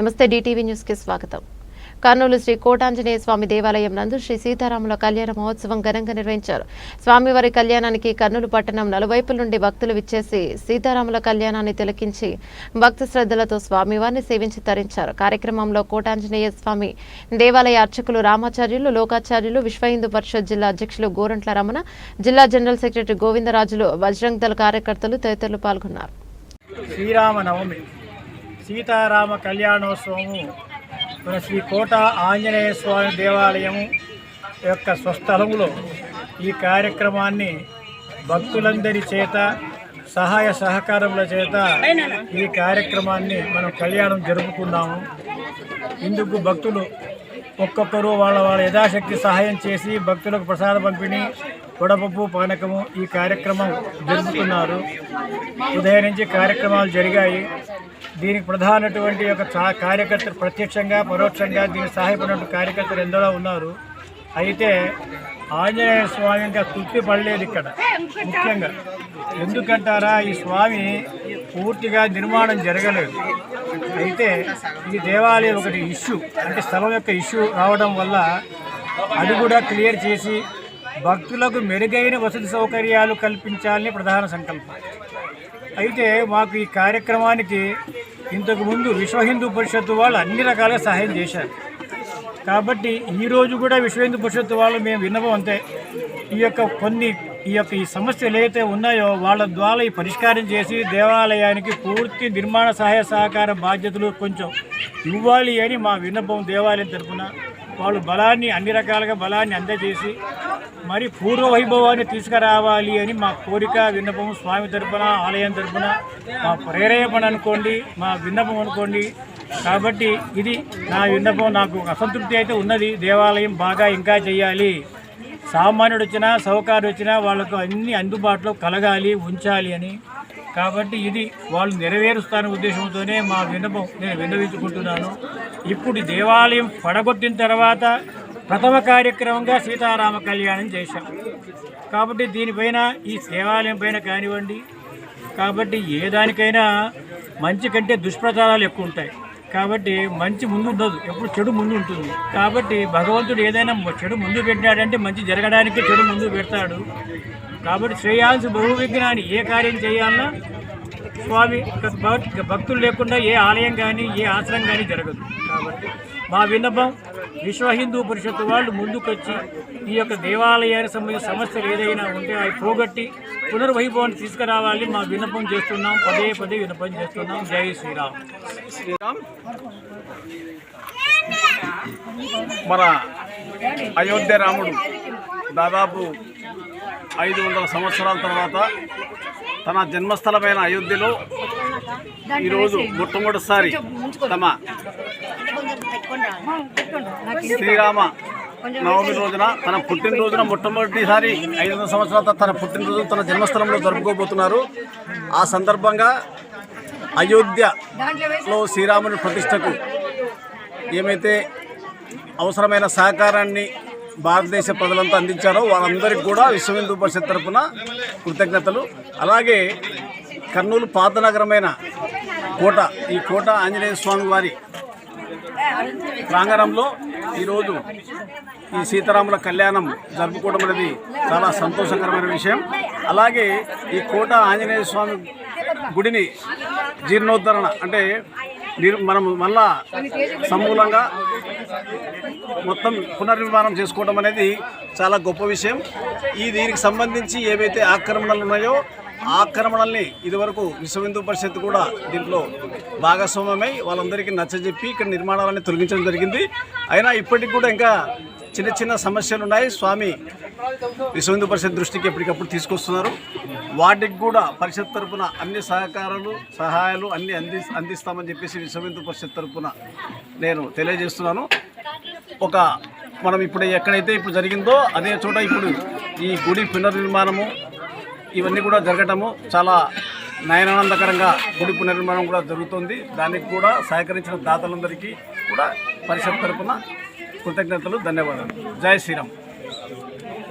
నమస్తే డిటీవీ న్యూస్కి స్వాగతం. కర్నూలు శ్రీ కోటాంజనేయ స్వామి దేవాలయం నందు శ్రీ సీతారాముల కళ్యాణ మహోత్సవం ఘనంగా నిర్వహించారు. స్వామివారి కళ్యాణానికి కర్నూలు పట్టణం నలువైపుల నుండి భక్తులు విచ్చేసి సీతారాముల కళ్యాణాన్ని తిలకించి భక్తి శ్రద్ధలతో స్వామివారిని సేవించి తరించారు. కార్యక్రమంలో కోటాంజనేయ స్వామి దేవాలయ అర్చకులు రామాచార్యులు లోకాచార్యులు విశ్వ హిందూ పరిషత్ జిల్లా అధ్యక్షులు గోరంట్ల రమణ జిల్లా జనరల్ సెక్రటరీ గోవిందరాజులు బజరంగ్ దళ కార్యకర్తలు తదితరులు పాల్గొన్నారు. శ్రీరామనవమి. సీతారామ కళ్యాణోత్సవము మన శ్రీ కోట ఆంజనేయ స్వామి దేవాలయం యొక్క స్వస్థలములో ఈ కార్యక్రమాన్ని భక్తులందరి చేత సహాయ సహకారముల చేత ఈ కార్యక్రమాన్ని మనం కళ్యాణం జరుపుకున్నాము. ఇందుకు భక్తులు ఒక్కొక్కరు వాళ్ళ వాళ్ళ యథాశక్తి సహాయం చేసి భక్తులకు ప్రసాద పంపిణీ వడపప్పు పానకము ఈ కార్యక్రమం జరుపుతున్నారు ఉదయం నుంచి కార్యక్రమాలు జరిగాయి. దీనికి ప్రధానటువంటి ఒక కార్యకర్తలు ప్రత్యక్షంగా పరోక్షంగా దీనికి సహాయపడినటువంటి కార్యకర్తలు ఎందరో ఉన్నారు. అయితే ఆంజనేయ స్వామి ఇంకా తృప్తి పడలేదు ఇక్కడ ముఖ్యంగా. ఎందుకంటారా ఈ స్వామి పూర్తిగా నిర్మాణం జరగలేదు. అయితే ఈ దేవాలయం ఒకటి ఇష్యూ అంటే స్థలం యొక్క ఇష్యూ రావడం వల్ల అది కూడా క్లియర్ చేసి భక్తులకు మెరుగైన వసతి సౌకర్యాలు కల్పించాలని ప్రధాన సంకల్పం. అయితే మాకు ఈ కార్యక్రమానికి ఇంతకుముందు విశ్వ హిందూ పరిషత్తు వాళ్ళు అన్ని రకాల సహాయం చేశారు. కాబట్టి ఈరోజు కూడా విశ్వ హిందూ పరిషత్తు వాళ్ళు మేము విన్నపం అంతే. ఈ యొక్క కొన్ని ఈ యొక్క ఈ సమస్యలు ఏవైతే ఉన్నాయో వాళ్ళ ద్వారా ఈ పరిష్కారం చేసి దేవాలయానికి పూర్తి నిర్మాణ సహాయ సహకార బాధ్యతలు కొంచెం ఇవ్వాలి అని మా విన్నపం దేవాలయం తరఫున వాళ్ళు బలాన్ని అన్ని రకాలుగా బలాన్ని అందజేసి మరి పూర్వ వైభవాన్ని తీసుకురావాలి అని మా కోరిక విన్నపం స్వామి తరపున ఆలయం తరపున మా ప్రేరేపణ అనుకోండి మా విన్నపం అనుకోండి. కాబట్టి ఇది నా విన్నపం నాకు అసంతృప్తి అయితే ఉన్నది. దేవాలయం బాగా ఇంకా చేయాలి. సామాన్యుడు వచ్చినా సౌకారు వచ్చినా వాళ్ళకు అన్ని అందుబాటులో కలగాలి ఉంచాలి అని కాబట్టి ఇది వాళ్ళు నెరవేరుస్తాన ఉద్దేశంతోనే మా విన్నపం నేను విన్నవించుకుంటున్నాను. ఇప్పుడు దేవాలయం పడగొట్టిన తర్వాత ప్రథమ కార్యక్రమంగా సీతారామ కళ్యాణం చేశాం. కాబట్టి దీనిపైన ఈ దేవాలయం పైన కానివ్వండి కాబట్టి ఏ దానికైనా మంచి కంటే దుష్ప్రచారాలు ఎక్కువ ఉంటాయి. కాబట్టి మంచి ముందు ఉండదు ఎప్పుడు చెడు ముందు ఉంటుంది. కాబట్టి భగవంతుడు ఏదైనా చెడు ముందు పెట్టాడంటే మంచి జరగడానికి చెడు ముందు పెడతాడు. కాబట్టి శ్రేయాంశ బహువిజ్ఞాని ఏ కార్యం చేయాలన్నా స్వామి భక్- భక్తులు లేకుండా ఏ ఆలయం కానీ ఏ ఆశ్రమం కానీ జరగదు. కాబట్టి మా విన్నపం విశ్వ హిందూ పరిషత్ వాళ్ళు ముందుకొచ్చి ఈ యొక్క దేవాలయానికి సంబంధించిన సమస్యలు ఏదైనా ఉంటే అవి పోగొట్టి పునర్వైభవాన్ని తీసుకురావాలి మా విన్నపం చేస్తున్నాం. పదే పదే విన్నపం చేస్తున్నాం. జై శ్రీరామ్ శ్రీరామ్. మన అయోధ్య రాముడు దాదాపు ఐదు వందల సంవత్సరాల తర్వాత తన జన్మస్థలమైన అయోధ్యలో ఈరోజు మొట్టమొదటిసారి తమ శ్రీరామ నవమి రోజున తన పుట్టినరోజున మొట్టమొదటిసారి ఐదు వందల సంవత్సరాల తన పుట్టినరోజు తన జన్మస్థలంలో జరుపుకోబోతున్నారు. ఆ సందర్భంగా అయోధ్యలో శ్రీరాముని ప్రతిష్టకు ఏమైతే అవసరమైన సహకారాన్ని భారతదేశ ప్రజలంతా అందించారో వాళ్ళందరికీ కూడా విశ్వ హిందూ పరిషత్ తరఫున కృతజ్ఞతలు. అలాగే కర్నూలు పాత నగరమైన కోట ఈ కోట ఆంజనేయ స్వామి వారి ప్రాంగణంలో ఈరోజు ఈ సీతారాముల కళ్యాణం జరుపుకోవడం అనేది చాలా సంతోషకరమైన విషయం. అలాగే ఈ కోట ఆంజనేయ స్వామి గుడిని జీర్ణోద్ధరణ అంటే మనం మళ్ళా సమూలంగా మొత్తం పునర్నిర్మాణం చేసుకోవడం అనేది చాలా గొప్ప విషయం. ఈ దీనికి సంబంధించి ఏవైతే ఆక్రమణలు ఉన్నాయో ఆక్రమణల్ని ఇదివరకు విశ్వ హిందూ పరిషత్ కూడా దీంట్లో భాగస్వామ్యమై వాళ్ళందరికీ నచ్చజెప్పి ఇక్కడ నిర్మాణాలన్నీ తొలగించడం జరిగింది. అయినా ఇప్పటికి కూడా ఇంకా చిన్న చిన్న సమస్యలు ఉన్నాయి స్వామి విశ్వహిందు పరిషత్ దృష్టికి ఎప్పటికప్పుడు తీసుకొస్తున్నారు. వాటికి కూడా పరిషత్ తరఫున అన్ని సహకారాలు సహాయాలు అన్ని అంది అందిస్తామని చెప్పేసి విశ్వహిందు పరిషత్ తరఫున నేను తెలియజేస్తున్నాను. ఒక మనం ఇప్పుడు ఎక్కడైతే ఇప్పుడు జరిగిందో అదే చోట ఇప్పుడు ఈ గుడి పునర్నిర్మాణము ఇవన్నీ కూడా జరగటము చాలా నయనానందకరంగా గుడి పునర్నిర్మాణం కూడా జరుగుతుంది. దానికి కూడా సహకరించిన దాతలందరికీ కూడా పరిషత్ తరఫున కృతజ్ఞతలు ధన్యవాదాలు. జై శ్రీరామ్.